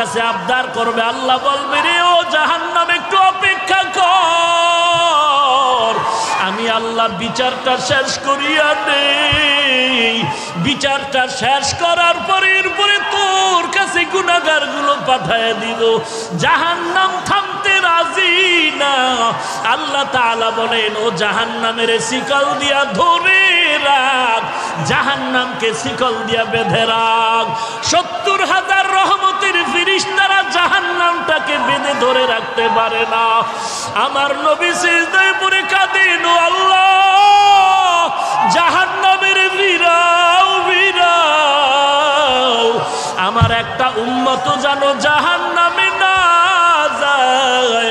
কাছে আবদার করবে, আল্লাহ বলবে, রে ও জাহান্নাম, একটু অপেক্ষা কর। আমি আল্লাহ বিচারটা শেষ করিয়া নেই। বিচারটা শেষ করার পরে এরপরে তোর কাছে গুণাগারগুলো পাঠায় দিব। জাহান্নাম থামতে রাজি না। আল্লাহ তাআলা বলেন, ও জাহান্নামের শিকল দিয়া ধরে রাখ। জাহান্নামকে শিকল দিয়া বেঁধে রাখ। সত্তর হাজার রহমতের ফিরিস্তারা জাহান্নামটাকে বেঁধে ধরে রাখতে পারে না। আমার নবী সিজদায় পরে কাঁদেন আল্লাহ, জাহান্নামের বিরাও বীরাও আমার একটা উন্মত জানো জাহান্নামে না যায়।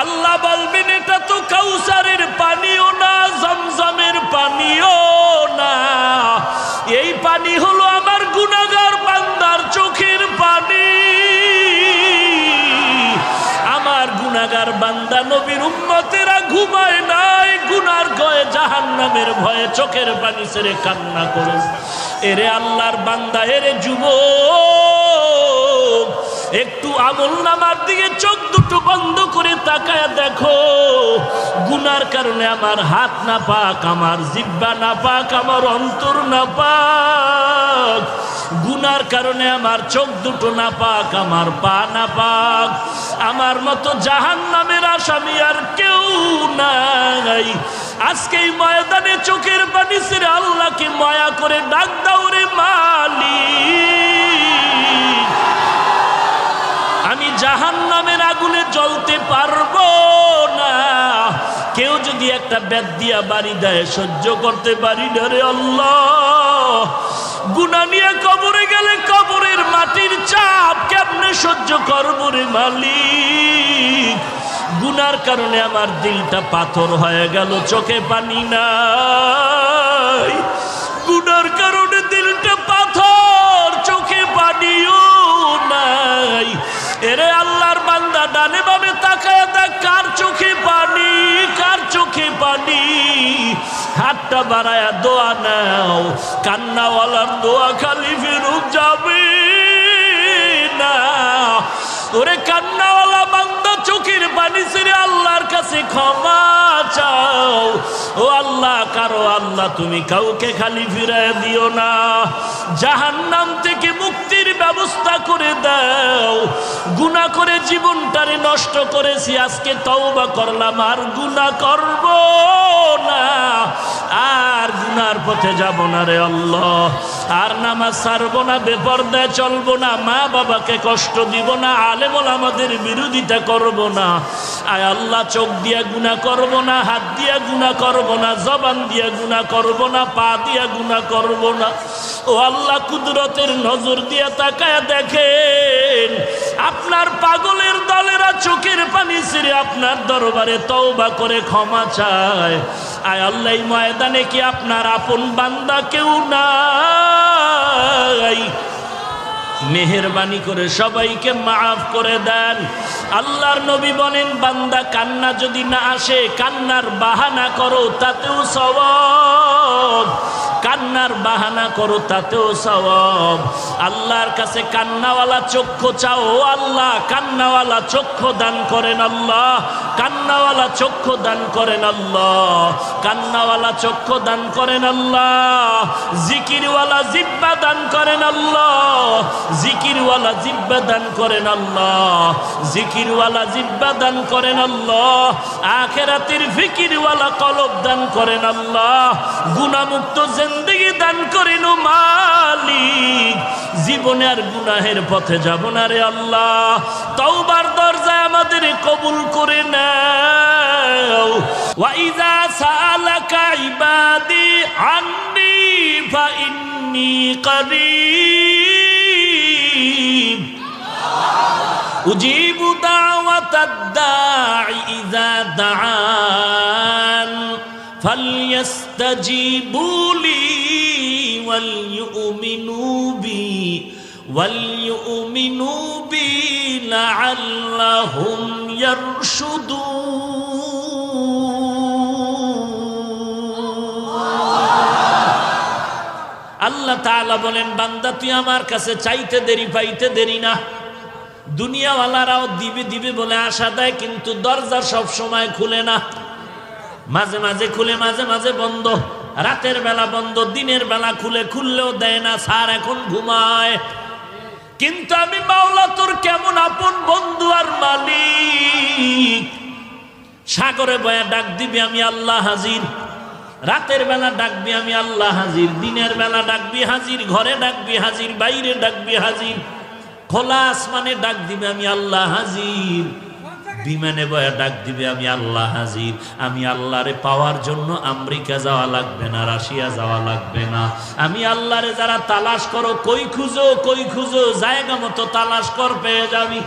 আল্লাহ বলবেন, এটা তো কাউসারের পানিও না, জমজমের পানিও না। এই পানি হলো আমার গুনাগার বান্দার চোখের পানি। আমার গুনাগার বান্দা নবীর উম্মতেরা ঘুমায় নাই, গুনার গয়ে জাহান্নামের ভয়ে চোখের পানি ছেড়ে কান্না করে। এরে আল্লাহর বান্দা, এরে যুব একটু আমল নামার দিকে চোখ দুটো বন্ধ করে তাকায় দেখো। গুনার কারণে আমার হাত না পাক, আমার জিব্বা না পাক, আমার অন্তর না পাক। গুনার কারণে আমার চোখ দুটো না পাক, আমার পা না পাক। আমার মতো জাহান নামের আসামি আর কেউ নাই। আজকে এই ময়দানে চোখের পানি ছেড়ে আল্লাহকে মায়া করে ডাক দাও রে মালিক। জাহান নামের আগুনে জ্বলতে পারব না। কেউ যদি একটা ব্যাদ দিয়া বাড়ি দেয়, সহ্য করতে পারি না রে আল্লাহ। গুনা নিয়ে কবরে গেলে কবরের মাটির চাপ কেমনে সহ্য করব রে মালিক? গুনার কারণে আমার দিলটা পাথর হয়ে গেল, চোখে পানি নাই। গুনার কারণে দিলটা এরে আল্লাহর বান্দা, ডানে বামে তাকায় দেখ, কার চোখে পানি, কার চোখে পানি? হাতটা বাড়ায়া দোয়া নাও, কান্নাওয়ালার দোয়া খালি ফেরত যাবে না। ওরে কান্নাওয়ালা বান্দা, চোখের পানি ছেড়ে আল্লাহর কাছে ক্ষমা চাও। ও আল্লাহ, কারও আল্লাহ তুমি কাউকে খালি ফিরায় দিও না। জাহান্নাম থেকে মুক্তির ব্যবস্থা করে দাও। গুনাহ করে জীবনটারে নষ্ট করেছি, আজকে তওবা করলাম, আর গুনাহ করব না। আর গুনার পথে যাব না রে আল্লাহ। আর নামাজ ছাড়বো না, বেপর্দায় চলবো না মা বাবাকে কষ্ট দিব না, আলেমল আমাদের বিরোধিতা করব না। আয় আল্লাহ, চোখ দিয়া গুণা করব না, হাত দিয়া গুণা করব না, জবান দিয়া গুণা করব না, পা দিয়া গুণা করব না। ও আল্লাহ, কুদরতের নজর দিয়া তাকায় দেখেন, আপনার পাগলের দলেরা চোখের পানি ছিঁড়ে আপনার দরবারে তওবা করে ক্ষমা চায়। আয় আল্লাহ ময়দানে কি আপনার আপন বান্দা কেউ নাই? মেহরবানি করে সবাইকে মাফ করে দেন। আল্লাহর নবী বলেন বান্দা কান্না যদি না আসে কান্নার বাহানা করো তাতেও সওয়াব। কান্নার বাহানা করো, তাতেও সওয়াব। আল্লাহর কাছে কান্নাওয়ালা চক্ষু চাও, আল্লাহ কান্নাওয়ালা চক্ষু দান করেন আল্লাহ, কান্নাওয়ালা চক্ষু দান করেন আল্লাহ, কান্নাওয়ালা চক্ষু দান করেন আল্লাহ, জিকিরওয়ালা জিব্বা দান করেন আল্লাহ, জিকিরওয়ালা জিব্বা দান করেন আল্লাহ, জিকিরওয়ালা জিব্বা দান করেন আল্লাহ, আখেরাতের ফিকিরওয়ালা কলব দান করেন আল্লাহ গুণামুক্ত বন্দিগি দান করিনু মালি জীবনে আর গুনাহের পথে যাব না রে আল্লাহ। তওবার দরজা আমাদের কবুল করে নাও। ওয়াইজা সালাকা ইবাদি আন্নি ফাইন্নি করিব। উজিবু দাওয়াতাদ দাঈ ইজা দাআ। فليستجيبوا لي وليؤمنوا بي وليؤمنوا بي لعلهم يرشدون আল্লাহ তাআলা বলেন বান্দা তুই আমার কাছে চাইতে দেরি পাইতে দেরি না দুনিয়াওয়ালারাও দিবে দিবে বলে আশা দেয় কিন্তু দরজা সব সময় খুলে না মাঝে মাঝে খুলে, মাঝে মাঝে বন্ধ। রাতের বেলা বন্ধ, দিনের বেলা খুলে, খুললেও দেয় না, স্যার এখন ঘুমায়। কিন্তু আমি মাওলা, তোর কেমন আপন বন্ধু আর মালিক? সাগরে বয়া ডাক দিবি আমি আল্লাহ হাজির। রাতের বেলা ডাকবি আমি আল্লাহ হাজির। দিনের বেলা ডাকবি হাজির। ঘরে ডাকবি হাজির। বাইরে ডাকবি হাজির। খোলা আসমানে ডাক দিবে আমি আল্লাহ হাজির। বিমানে বয়া ডাক দিবে, আমি আল্লাহ হাজির। আমি আল্লাহরে পাওয়ার জন্য আমেরিকা যাওয়া লাগবে না, রাশিয়া যাওয়া লাগবে না। আমি আল্লাহরে যারা তালাশ করো, কই খুঁজো কই খুঁজো, জায়গা মতো তালাশ কর, পেয়ে যাবি।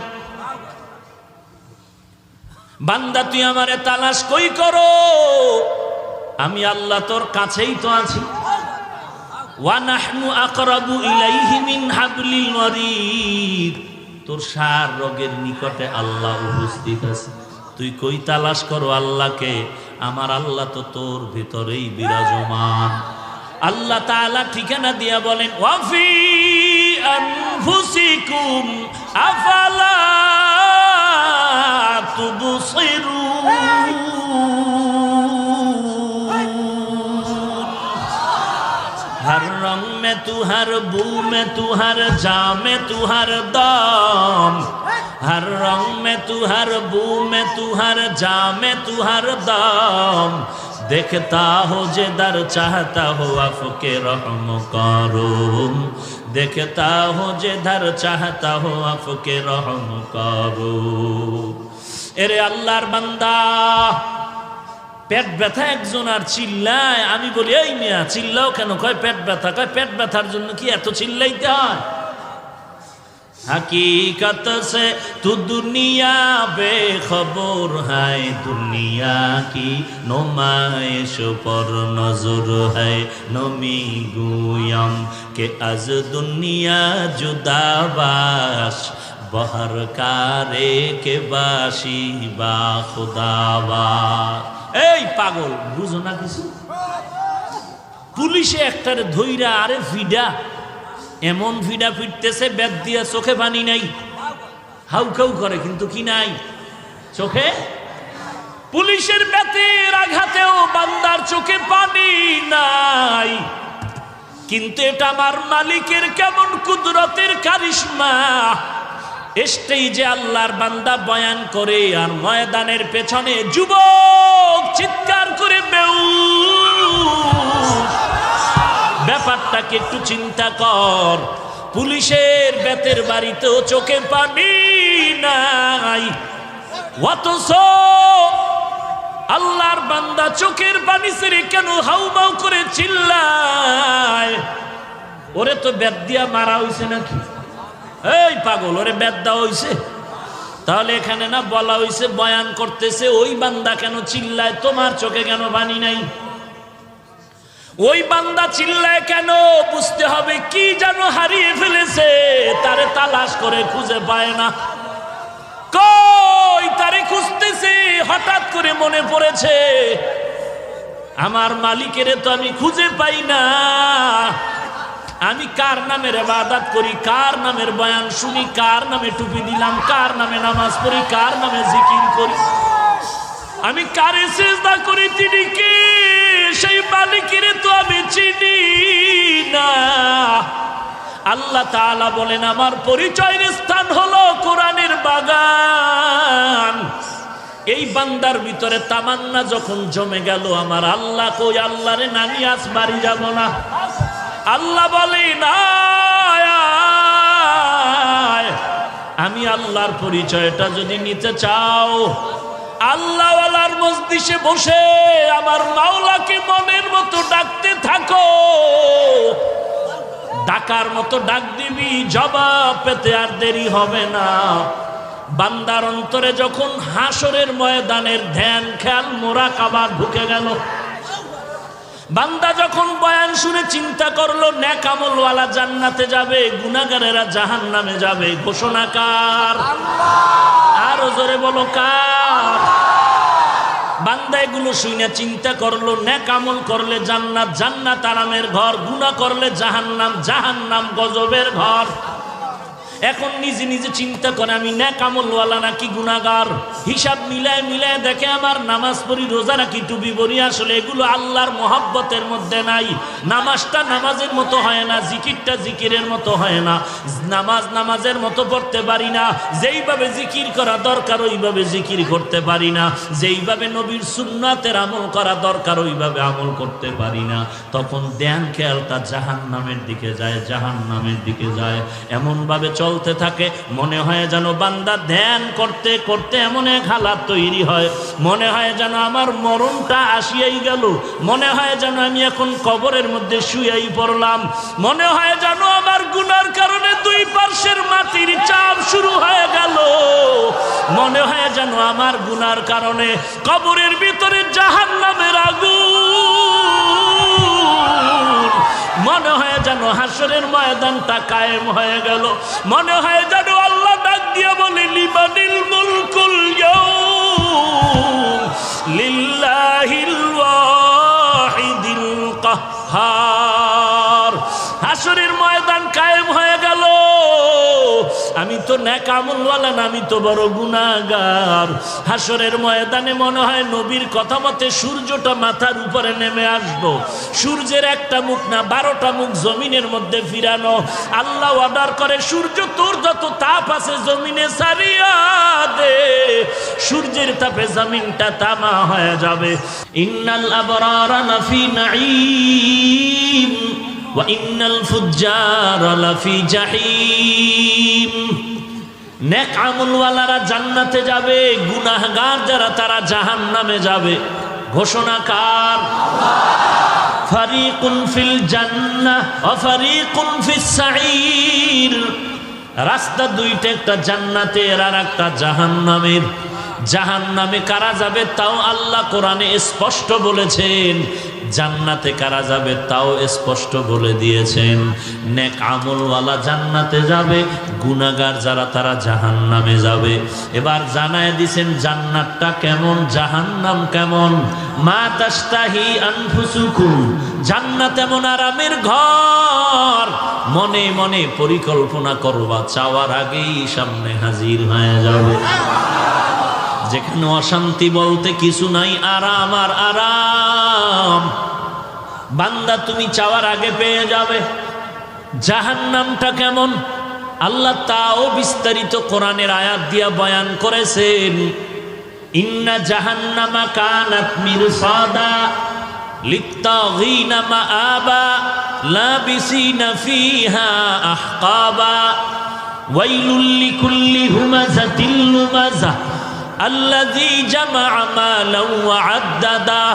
বান্দা, তুই আমারে তালাশ কই করো? আমি আল্লাহ তোর কাছেই তো আছি। ওয়ানাহনু আকরাবু ইলাইহি মিন হাবলিল ওয়ারিদ। তোর সার রোগের নিকটে আল্লাহ উপস্থিত আছে। তুই কই তালাশ করো আল্লাহকে? আমার আল্লাহ তো তোর ভিতরেই বিরাজমান। আল্লাহ তালা ঠিকানা দিয়া বলেন ওয়াফি আনফুসিকুম আফালা रंग में तू हर बू में तू हर जा में तू हर दाम हर रंग में तू हर बू में तू हर जा में तू हर दाम देखता हो जे दर चाहता हो अफके रहम करो देखता हो जे दर चाहता हो अफके रहम करो এরে আল্লাহর বান্দা পেট ব্যথা একজন আর চিল্লায় আমি বলি এই মিয়া চিল্লাও কেন কয় পেট ব্যথা কয় পেট ব্যথার জন্য কি এত চিল্লাইতে হয় हकीकत से तू दुनिया बेखबर है दुनिया की नुमाइश पर नजर है नमी गुयम के अज दुनिया जुदाबाश बहर कारे के बासी বা খুদাবা এই পাগল, বুঝো না কিছু? পুলিশে একটারে ধইরা আরে ফিডা এমন ফিডা ফিরতেছে, ব্যাগ দিয়া চোখে পানি নাই। হাউকাউ করে, কিন্তু কি নাই? চোখে? পুলিশের ব্যাতের আঘাতেও বান্দার চোখে পানি নাই। কিন্তু এটা আমার মালিকের কেমন কুদরতের কারিশমা? স্টেজে আল্লাহর বান্দা বয়ান করে আর ময়দানের পেছনে যুবক চিৎকার করে বেউ ব্যাপারটাকে একটু চিন্তা কর। পুলিশের বেতের বাড়িতেও চোখে পানি নাই। অথচ আল্লাহর বান্দা চোখের পানি ছেড়ে কেন হাউমাউ করে চিল্লায়? ওরে তো বেদ দিয়া মারা হইছে নাকি? এই পাগল, ওরে বেদ দেওয়া হইছে। তাহলে এখানে না বলা হইছে, বয়ান করতেছে, ওই বান্দা কেন চিল্লায়, তোমার চোখে কেন পানি নাই? ওই বান্দা চিল্লায় কেন? বুঝতে হবে কি যেন হারিয়ে ফেলেছে, তারে তালাশ করে খুঁজে পায় না। কই তারে খুঁজতেছে? হঠাৎ করে মনে পড়েছে, আমার মালিকের তো আমি খুঁজে পাই না। আমি কার নামের এবাদাত করি? কার নামের বয়ান শুনি? কার নামে টুপি দিলাম? কার নামে নামাজ পড়ি? কার নামে জিকির করি? আমি কারে চেষ্টা করি? তিনি কে? সেই মালিকের তো আমি চিনি না। আল্লাহ তাআলা বলেন, আমার পরিচয়ের স্থান হলো কোরআনের বাগান। এই বান্দার ভিতরে তামান্না যখন জমে গেল, আমার আল্লাহ কই? আল্লাহরে নামি আজ বাড়ি যাব না। আল্লাহ বলে, না আমি আল্লাহর পরিচয়টা যদি নিতে চাও, আল্লাহওয়ালার মসজিষে বসে আমার মাওলাকে মনের মতো ডাকতে থাকো। ডাকার মতো ডাক দিবি, জবাব পেতে আর দেরি হবে না। বান্দার অন্তরে যখন হাসরের ময়দানের ধ্যান, খেয়াল মোরা কাবার ঢুকে গেল। বান্দা যখন বয়ান শুনে চিন্তা করল, ন্যাকামলওয়ালা জান্নাতে যাবে গুনাগারেরা জাহান নামে যাবে ঘোষণাকার আরও জোরে বলো কার? বান্দা এগুলো শুনে চিন্তা করল, ন্যাকামল করলে জান্নাত জান্নাত আরামের ঘর, গুনাহ করলে জাহান্নাম জাহান্নাম গজবের ঘর। এখন নিজে নিজে চিন্তা করে, আমি ন্যাকামলওয়ালা নাকি গুনাগার হিসাব মিলায় মিলায় দেখে আমার নামাজ পড়ি, রোজা নাকি টুপি পড়ি আসলে এগুলো আল্লাহর মহব্বতের মধ্যে নাই। নামাজটা নামাজের মতো হয় না, জিকিরটা জিকিরের মতো হয় না। নামাজ নামাজের মতো পড়তে পারি না। যেইভাবে জিকির করা দরকার, ওইভাবে জিকির করতে পারি না। যেইভাবে নবীর সুন্নাতের আমল করা দরকার, ওইভাবে আমল করতে পারি না। তখন ধ্যান খেয়ালটা জাহান নামের দিকে যায় জাহান নামের দিকে যায়। এমনভাবে চলতে থাকে। মনে হয় যেন বান্দা ধ্যান করতে করতে এমন এক হালাত তৈরি হয়। মনে হয় যেন আমার মরণটা আসিয়াই গেল। মনে হয় যেন আমি এখন কবরের মধ্যে শুয়াই পড়লাম। মনে হয় যেন আমার গুনার কারণে দুই পার্শ্বের মাটির চাপ শুরু হয়ে গেল। মনে হয় যেন আমার গুনার কারণে কবরের ভিতরে জাহান নামের আগুন মনে হয় যেন হাসরের ময়দানটা কায়েম হয়ে গেল। মনে হয় যেন আল্লাহ ডাক দিয়ে বলে, লিবানিল মুলকুল লিল্লাহিল হাসরের ময়দান কায়েম হয়ে গেল। আমি তো ন্যাকামলওয়ালা না, আমি তো বড় গুনাগার হাসরের ময়দানে মনে হয় নবীর কথা মতে সূর্যটা মাথার উপরে নেমে আসব। সূর্যের একটা মুখ না, বারোটা মুখ জমিনের মধ্যে ফিরানো। আল্লাহ অর্ডার করে, সূর্য তোর যত তাপ আছে জমিনে সারিয়া দে। সূর্যের তাপে জমিনটা তামা হয়ে যাবে। ইন্নাল আবরারা লাফি নাঈম। ওয়াইনাল ফুজ্জারা নেক আমলওয়ালারা জান্নাতে যাবে, গুনাহগার যারা, তারা জাহান নামে যাবে। ঘোষণা কার? ফারিকুন ফিল জান্নাহ অফারিকুন রাস্তা দুইটা, একটা জান্নাতের আর একটা জাহান্নামের। জাহান নামে কারা যাবে তাও আল্লাহ কোরআনে স্পষ্ট বলেছেন। জান্নাতে কারা যাবে তাও স্পষ্ট বলে দিয়েছেন। নেক আমলওয়ালা জান্নাতে যাবে গুনাগার যারা তারা জাহান নামে যাবে। এবার জানায় দিছেন, জান্নাতটা কেমন, জাহান্নাম কেমন? মা তাস্তাহি আনফুসুকুম, জান্নাত এমন আরামের ঘর। মনে মনে পরিকল্পনা করবা, চাওয়ার আগেই সামনে হাজির হয়ে যাবে। যেখানে অশান্তি বলতে কিছু নাই, আরাম আর আরাম। বান্দা তুমি চাওয়ার আগে পেয়ে যাবে। জাহান নামটা কেমন? আল্লাহ তাও বিস্তারিত কোরআনের আয়াত দিয়া বয়ান করেছেন, ইন্না জাহান্নামা কানাত মিরসাদা লিত্তাগিনা মাআবা লাবিসিনা ফিহা আহকাবা। ওয়াইলুল লিকুল্লি হুমাযাতিল লুমাযা الذي جمع مالا وعدده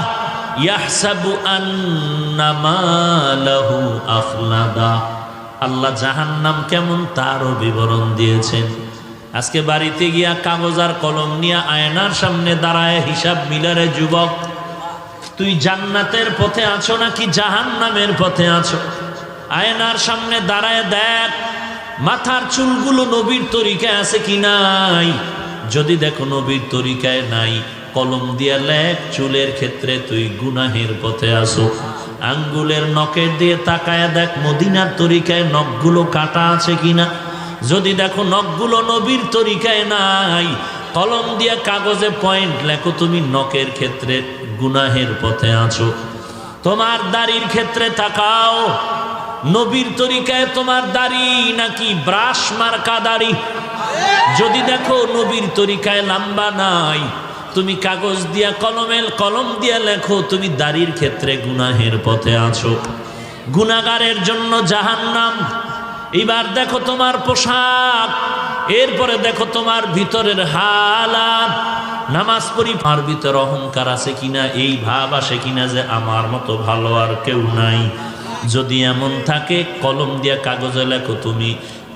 يحسب أن ماله أخلدا আল্লাহ জাহান্নাম কেমন তারও বিবরণ দিয়েছেন আজকে বাড়িতে গিয়া কাগজ আর কলম নিয়ে আয়নার সামনে দাঁড়ায় হিসাব মিলারে যুবক তুই জান্নাতের পথে আছো নাকি জাহান্নামের পথে আছো আয়নার সামনে দাঁড়ায় দেখ মাথার চুলগুলো নবীর তরিকায় আছে কি নাই যদি দেখো নবীর তরিকায় নাই, কলম দিয়া লেখ, চুলের ক্ষেত্রে তুই গুনাহের পথে আসো। আঙ্গুলের নখের দিয়ে তাকায় দেখ, মদিনার তরিকায় নখগুলো কাটা আছে কিনা। যদি দেখো নখগুলো নবীর তরিকায় নাই, কলম দিয়া কাগজে পয়েন্ট লেখো, তুমি নখের ক্ষেত্রে গুনাহের পথে আছো। তোমার দাড়ির ক্ষেত্রে তাকাও। নবীর তরিকায় তোমার দাড়ি নাকি ব্রাশ মার্কা দাড়ি? যদি দেখো নবীর তরিকায় লাম্বা নাই, তুমি কাগজ দিয়া কলমের কলম দিয়া লেখো, তুমি দাড়ির ক্ষেত্রে গুনাহের পথে আছো। গুনাগারের জন্য জাহান্নাম। এবার দেখো তোমার পোশাক, এরপরে দেখো তোমার ভিতরের হালাত। নামাজ পড়ি, মার ভিতর অহংকার আছে কিনা, এই ভাব আসে কিনা যে আমার মতো ভালো আর কেউ নাই। যদি এমন থাকে, কলম দিয়া কাগজে লেখো তুমি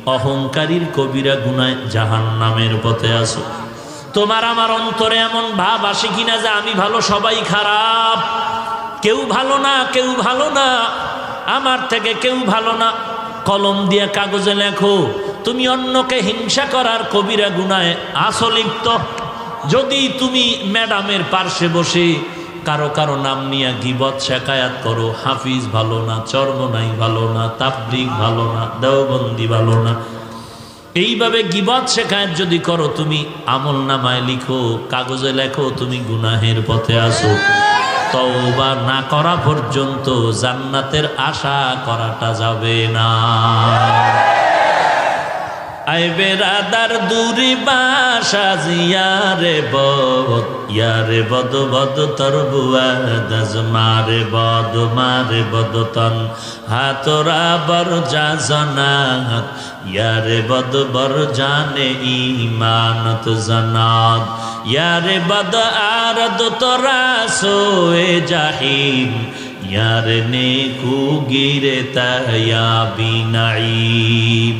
অহংকারীর কবিরা গুনায় জাহান নামের পথে আসো তোমার আমার অন্তরে এমন ভাব আসে কিনা যে আমি ভালো, সবাই খারাপ। কেউ ভালো না, কেউ ভালো না, আমার থেকে কেউ ভালো না। কলম দিয়ে কাগজে লেখো, তুমি অন্যকে হিংসা করার কবিরা গুনায় আসলিপ্ত যদি তুমি ম্যাডামের পার্শ্বে বসে কারও কারও নাম নিয়ে গিবত, শেখায়াত করো। হাফিজ ভালো না চর্মনাই ভালো না, তাবলিগ ভালো না, দেওবন্দি ভালো না। এইভাবে গিবত, শেখায়ত যদি করো, তুমি আমল নামায় লিখো, কাগজে লেখো, তুমি গুনাহের পথে আসো। তওবা না করা পর্যন্ত জান্নাতের আশা করাটা যাবে না। আই বেরাদার দূরি বাসা জিয়ারে বদ, ইয়ারে বদ বদ তর বুয়া দাজ মারে বদ মারে বদ তন। হাতরা বর যা জনাত ইয়ারে বদ বর জানে ইমানত জনাত। ইয়ারে বদ আরদ তোরা সোয়ে জাহিম, ইয়ারে নেকু গিরে তায়া বিনাইম।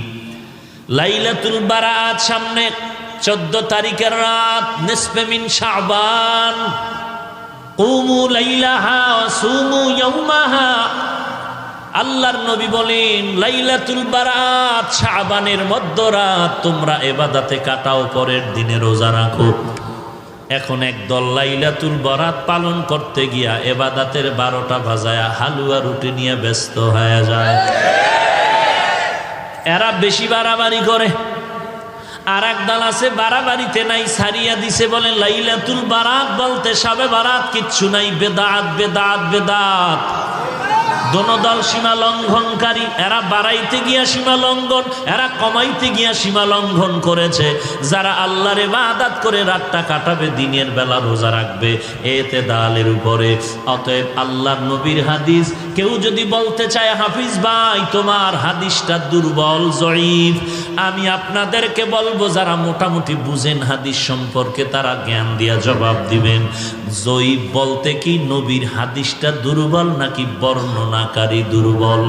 লাইলাতুল বারাত সামনে চোদ্দ তারিখের রাত নিসফেমিন শাবান। কুমু লাইলাহা, সুমু ইয়াউমাহা। আল্লাহর নবী বলেন, লাইলাতুল বারাত শাবানের মধ্যরাত তোমরা এবাদাতে কাটাও, পরের দিনে রোজা রাখো। এখন একদল লাইলাতুল বরাত পালন করতে গিয়া এবাদাতের বারোটা বাজায়া হালুয়া রুটি নিয়ে ব্যস্ত হয়ে যায়। এরা বেশি বাড়াবাড়ি করে। আর এক দল আছে, বাড়াবাড়িতে নাই, সারিয়া দিছে, বলে, লাইলাতুল বারাত বলতে সবে বারাত কিচ্ছু নাই, বেদাত বেদাত বেদাত। দল সীমা লঙ্ঘনকারী, এরা বাড়াইতে গিয়া সীমা লঙ্ঘন, এরা কমাইতে গিয়া সীমা লঙ্ঘন করেছে। যারা আল্লাহর ইবাদত করে রাতটা কাটাবে, দিনের বেলা রোজা রাখবে, এতে দালের উপরে। অতএব আল্লাহর নবীর হাদিস কেউ যদি বলতে চায়, হাফিজ ভাই, তোমার হাদিসটা দুর্বল, জয়ীফ। আমি আপনাদেরকে বলব, যারা মোটামুটি বুঝেন হাদিস সম্পর্কে, তারা জ্ঞান দিয়া জবাব দিবেন। জয়ীব বলতে কি, নবীর হাদিসটা দুর্বল নাকি বর্ণনাকারী দুর্বল?